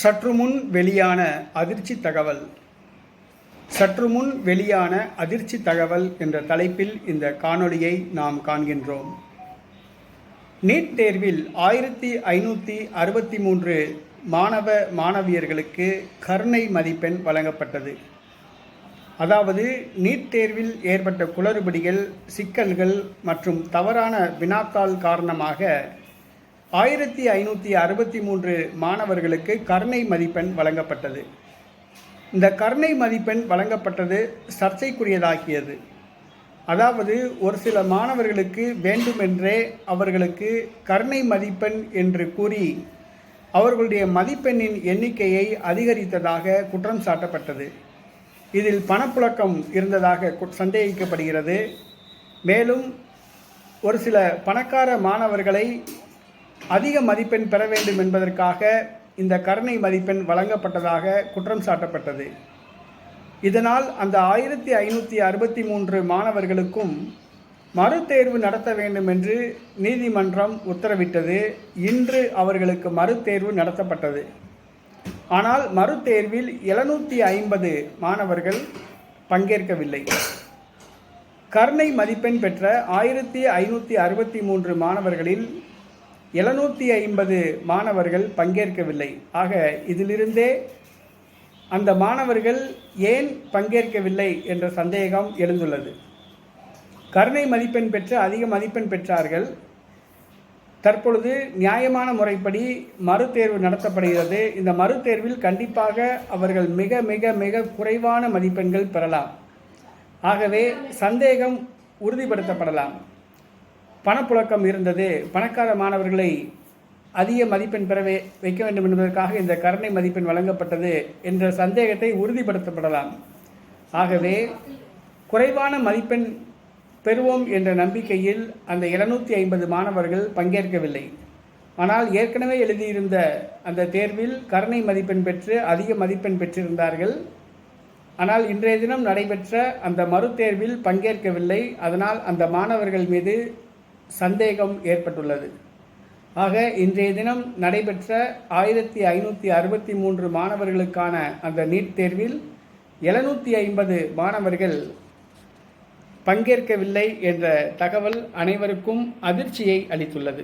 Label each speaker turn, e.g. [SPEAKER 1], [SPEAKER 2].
[SPEAKER 1] சற்று முன் வெளியான அதிர்ச்சி தகவல். சற்று முன் வெளியான அதிர்ச்சி தகவல் என்ற தலைப்பில் இந்த காணொளியை நாம் காண்கின்றோம். நீட் தேர்வில் ஆயிரத்தி ஐநூற்றி அறுபத்தி மூன்று மாணவ மாணவியர்களுக்கு கருணை மதிப்பெண் வழங்கப்பட்டது. அதாவது நீட் தேர்வில் ஏற்பட்ட குளறுபடிகள் சிக்கல்கள் மற்றும் தவறான வினாத்தாள் காரணமாக ஆயிரத்தி ஐநூற்றி அறுபத்தி மூன்று மாணவர்களுக்கு கருணை மதிப்பெண் வழங்கப்பட்டது. இந்த கருணை மதிப்பெண் வழங்கப்பட்டது சர்ச்சைக்குரியதாக்கியது. அதாவது ஒரு சில மாணவர்களுக்கு வேண்டுமென்றே அவர்களுக்கு கருணை மதிப்பெண் என்று கூறி அவர்களுடைய மதிப்பெண்ணின் எண்ணிக்கையை அதிகரித்ததாக குற்றம் சாட்டப்பட்டது. இதில் பணப்புழக்கம் இருந்ததாக சந்தேகிக்கப்படுகிறது. மேலும் ஒரு சில பணக்கார மாணவர்களை அதிக மதிப்பெண் பெற வேண்டும் என்பதற்காக இந்த கருணை மதிப்பெண் வழங்கப்பட்டதாக குற்றம் சாட்டப்பட்டது. இதனால் அந்த ஆயிரத்தி ஐநூற்றி அறுபத்தி மூன்று மாணவர்களுக்கும் மறுதேர்வு நடத்த வேண்டும் என்று நீதிமன்றம் உத்தரவிட்டது. இன்று அவர்களுக்கு மறுதேர்வு நடத்தப்பட்டது. ஆனால் மறுதேர்வில் எழுநூற்றி ஐம்பது மாணவர்கள் பங்கேற்கவில்லை. கருணை மதிப்பெண் பெற்ற ஆயிரத்தி ஐநூற்றி அறுபத்தி மூன்று மாணவர்களில் எழுநூற்றி ஐம்பது மாணவர்கள் பங்கேற்கவில்லை. ஆக இதிலிருந்தே அந்த மாணவர்கள் ஏன் பங்கேற்கவில்லை என்ற சந்தேகம் எழுந்துள்ளது. கருணை மதிப்பெண் பெற்று அதிக மதிப்பெண் பெற்றார்கள். தற்பொழுது நியாயமான முறைப்படி மறுதேர்வு நடத்தப்படுகிறது. இந்த மறுதேர்வில் கண்டிப்பாக அவர்கள் மிக மிக மிக குறைவான மதிப்பெண்கள் பெறலாம். ஆகவே சந்தேகம் உறுதிப்படுத்தப்படலாம். பணப்புழக்கம் இருந்தது. பணக்கார மாணவர்களை அதிக மதிப்பெண் பெற வைக்க வேண்டும் என்பதற்காக இந்த கருணை மதிப்பெண் வழங்கப்பட்டது என்ற சந்தேகத்தை உறுதிப்படுத்தப்படலாம். ஆகவே குறைவான மதிப்பெண் பெறுவோம் என்ற நம்பிக்கையில் அந்த எழுநூற்றி ஐம்பது மாணவர்கள் பங்கேற்கவில்லை. ஆனால் ஏற்கனவே எழுதியிருந்த அந்த தேர்வில் கருணை மதிப்பெண் பெற்று அதிக மதிப்பெண் பெற்றிருந்தார்கள். ஆனால் இன்றைய தினம் நடைபெற்ற அந்த மறுதேர்வில் பங்கேற்கவில்லை. அதனால் அந்த மாணவர்கள் மீது சந்தேகம் ஏற்பட்டுள்ளது. ஆக இன்றைய தினம் நடைபெற்ற ஆயிரத்தி ஐநூற்றி அறுபத்தி மூன்று மாணவர்களுக்கான அந்த நீட் தேர்வில் எழுநூற்றி ஐம்பது மாணவர்கள் பங்கேற்கவில்லை என்ற தகவல் அனைவருக்கும் அதிர்ச்சியை அளித்துள்ளது.